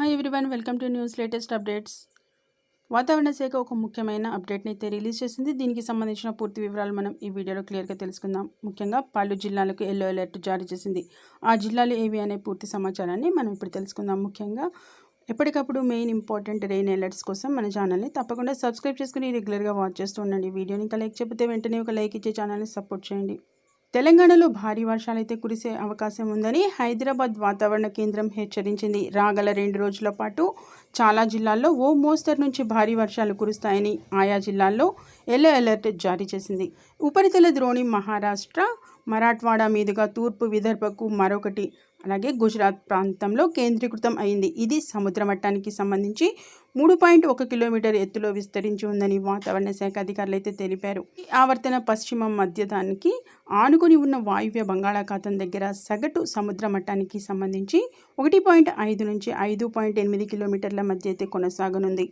Hi everyone welcome to news latest updates వాతావరణ శాఖ ఒక ముఖ్యమైన అప్డేట్ని అయితే రిలీజ్ చేసింది. దీనికి సంబంధించిన పూర్తి వివరాలు మనం ఈ వీడియోలో క్లియర్గా తెలుసుకుందాం. ముఖ్యంగా పలు జిల్లాలకు ఎల్లో అలర్ట్ జారీ చేసింది. ఆ జిల్లాలు ఏవి అనే పూర్తి సమాచారాన్ని మనం ఇప్పుడు తెలుసుకుందాం. ముఖ్యంగా ఎప్పటికప్పుడు మెయిన్ ఇంపార్టెంట్ రెయిన్ అలర్ట్స్ కోసం మన ఛానల్ని తప్పకుండా సబ్స్క్రైబ్ చేసుకుని రెగ్యులర్గా వాచ్ చేస్తూ ఉండండి. వీడియోని ఇంకా లైక్ చెప్తే వెంటనే ఒక లైక్ ఇచ్చే ఛానల్ని సపోర్ట్ చేయండి. తెలంగాణలో భారీ వర్షాలు అయితే కురిసే అవకాశం ఉందని హైదరాబాద్ వాతావరణ కేంద్రం హెచ్చరించింది. రాగల రెండు రోజుల పాటు చాలా జిల్లాల్లో ఓ మోస్తరు నుంచి భారీ వర్షాలు కురుస్తాయని ఆయా జిల్లాల్లో ఎల్లో అలర్ట్ జారీ చేసింది. ఉపరితల ద్రోణి మహారాష్ట్ర మరాఠ్వాడా మీదుగా తూర్పు విదర్భకు మరొకటి అలాగే గుజరాత్ ప్రాంతంలో కేంద్రీకృతం అయింది. ఇది సముద్ర మట్టానికి సంబంధించి మూడు పాయింట్ ఒక కిలోమీటర్ ఎత్తులో విస్తరించి ఉందని వాతావరణ శాఖ అధికారులు అయితే తెలిపారు. ఈ ఆవర్తన పశ్చిమ మధ్యదానికి ఆనుకుని ఉన్న వాయువ్య బంగాళాఖాతం దగ్గర సగటు సముద్ర మట్టానికి సంబంధించి ఒకటి పాయింట్ ఐదు నుంచి ఐదు పాయింట్ ఎనిమిది కిలోమీటర్ల మధ్య అయితే కొనసాగనుంది.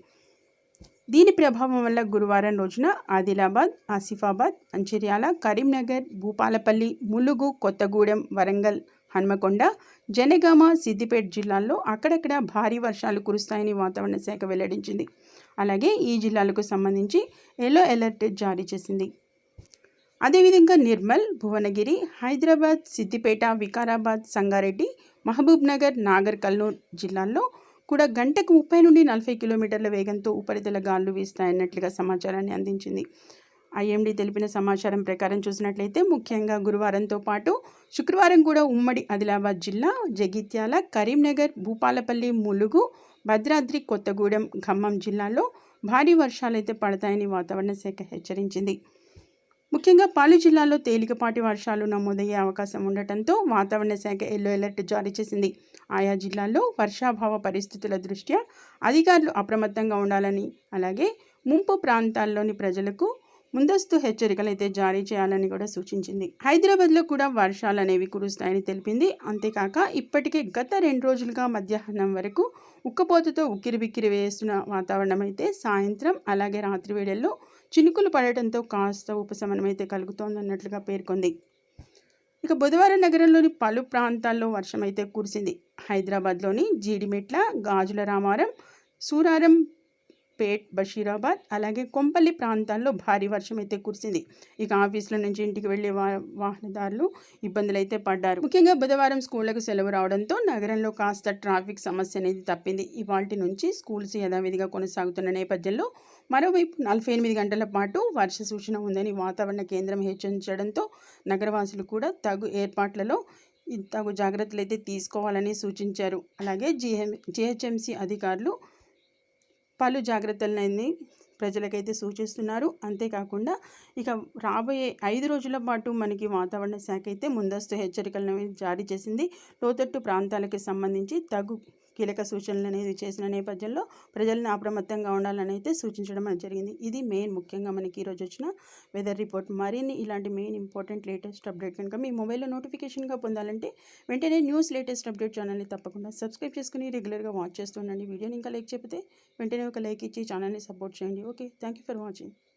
దీని ప్రభావం వల్ల గురువారం రోజున ఆదిలాబాద్ ఆసిఫాబాద్ మంచిర్యాల కరీంనగర్ భూపాలపల్లి ములుగు కొత్తగూడెం వరంగల్ హన్మకొండ జనగామ సిద్దిపేట జిల్లాల్లో అక్కడక్కడ భారీ వర్షాలు కురుస్తాయని వాతావరణ శాఖ వెల్లడించింది. అలాగే ఈ జిల్లాలకు సంబంధించి ఎల్లో అలర్ట్ జారీ చేసింది. అదేవిధంగా నిర్మల్ భువనగిరి హైదరాబాద్ సిద్దిపేట వికారాబాద్ సంగారెడ్డి మహబూబ్నగర్ నాగర్ కర్నూల్ జిల్లాల్లో కూడా గంటకు ముప్పై నుండి నలభై కిలోమీటర్ల వేగంతో ఉపరితల గాలులు వీస్తాయన్నట్లుగా సమాచారాన్ని అందించింది. ఐఎండీ తెలిపిన సమాచారం ప్రకారం చూసినట్లయితే ముఖ్యంగా గురువారంతో పాటు శుక్రవారం కూడా ఉమ్మడి ఆదిలాబాద్ జిల్లా జగిత్యాల కరీంనగర్ భూపాలపల్లి ములుగు భద్రాద్రి కొత్తగూడెం ఖమ్మం జిల్లాలో భారీ వర్షాలైతే పడతాయని వాతావరణ శాఖ హెచ్చరించింది. ముఖ్యంగా పాలు జిల్లాలో తేలికపాటి వర్షాలు నమోదయ్యే అవకాశం ఉండటంతో వాతావరణ శాఖ ఎల్లో అలర్ట్ జారీ చేసింది. ఆయా జిల్లాల్లో వర్షాభావ పరిస్థితుల దృష్ట్యా అధికారులు అప్రమత్తంగా ఉండాలని అలాగే ముంపు ప్రాంతాల్లోని ప్రజలకు ముందస్తు హెచ్చరికలు అయితే జారీ చేయాలని కూడా సూచించింది. హైదరాబాద్లో కూడా వర్షాలు అనేవి కురుస్తాయని తెలిపింది. అంతేకాక ఇప్పటికే గత రెండు రోజులుగా మధ్యాహ్నం వరకు ఉక్కపోతతో ఉక్కిరిబిక్కిరి వేస్తున్న వాతావరణం అయితే సాయంత్రం అలాగే రాత్రి వేళల్లో చినుకులు పడటంతో కాస్త ఉపశమనం అయితే కలుగుతోందన్నట్లుగా పేర్కొంది. ఇక బుధవారం నగరంలోని పలు ప్రాంతాల్లో వర్షం అయితే కురిసింది. హైదరాబాద్లోని జీడిమెట్ల గాజుల రామారం సూరారం పేట్ బషీరాబాద్ అలాగే కొంపల్లి ప్రాంతాల్లో భారీ వర్షం అయితే కురిసింది. ఇక ఆఫీసుల నుంచి ఇంటికి వెళ్ళే వా వాహనదారులు ఇబ్బందులు అయితే పడ్డారు. ముఖ్యంగా బుధవారం స్కూళ్ళకు సెలవు రావడంతో నగరంలో కాస్త ట్రాఫిక్ సమస్య అనేది తప్పింది. ఇవాటి నుంచి స్కూల్స్ యథావిధిగా కొనసాగుతున్న నేపథ్యంలో మరోవైపు నలభై ఎనిమిది గంటల పాటు వర్ష సూచన ఉందని వాతావరణ కేంద్రం హెచ్చరించడంతో నగరవాసులు కూడా తగు ఏర్పాట్లలో తగు జాగ్రత్తలు అయితే తీసుకోవాలని సూచించారు. అలాగే జిహె జిహెచ్ఎంసీ అధికారులు పలు జాగ్రత్తలని ప్రజలకైతే సూచిస్తున్నారు. అంతేకాకుండా ఇక రాబోయే ఐదు రోజుల పాటు మనకి వాతావరణ శాఖ అయితే ముందస్తు హెచ్చరికలను జారీ చేసింది. లోతట్టు ప్రాంతాలకు సంబంధించి తగు కీలక సూచనలు అనేది చేసిన నేపథ్యంలో ప్రజలను అప్రమత్తంగా ఉండాలని అయితే సూచించడం అనేది జరిగింది. ఇది మెయిన్ ముఖ్యంగా మనకి ఈరోజు వచ్చిన వెదర్ రిపోర్ట్ మరిన్ని ఇలాంటి మెయిన్ ఇంపార్టెంట్ లేటెస్ట్ అప్డేట్ కనుక మీ మొబైల్లో నోటిఫికేషన్గా పొందాలంటే వెంటనే న్యూస్ లేటెస్ట్ అప్డేట్ ఛానల్ని తప్పకుండా సబ్స్క్రైబ్ చేసుకుని రెగ్యులర్గా వాచ్ చేస్తుండండి వీడియోని ఇంకా లైక్ చెప్తే వెంటనే ఒక లైక్ ఇచ్చి ఛానల్ని సపోర్ట్ చేయండి. Okay thank you for watching